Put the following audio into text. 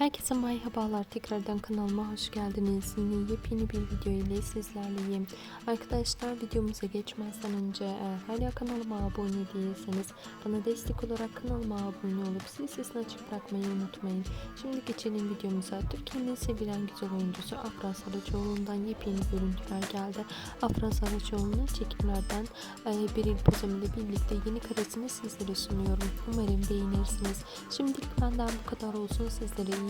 Herkese merhabalar. Tekrardan kanalıma hoş geldiniz. Yine yepyeni bir video ile sizlerleyim. Arkadaşlar videomuza geçmezden önce eğer hala kanalıma abone değilseniz bana destek olarak kanalıma abone olup zil sesini açık bırakmayı unutmayın. Şimdi geçelim videomuza. Türkiye'nin sevilen güzel oyuncusu Afra Saraçoğlu'ndan yepyeni görüntüler geldi. Afra Saraçoğlu'nun çekimlerden e, Beril ile birlikte yeni karesini sizlere sunuyorum. Umarım beğenirsiniz. Şimdilik benden bu kadar olsun. Sizlere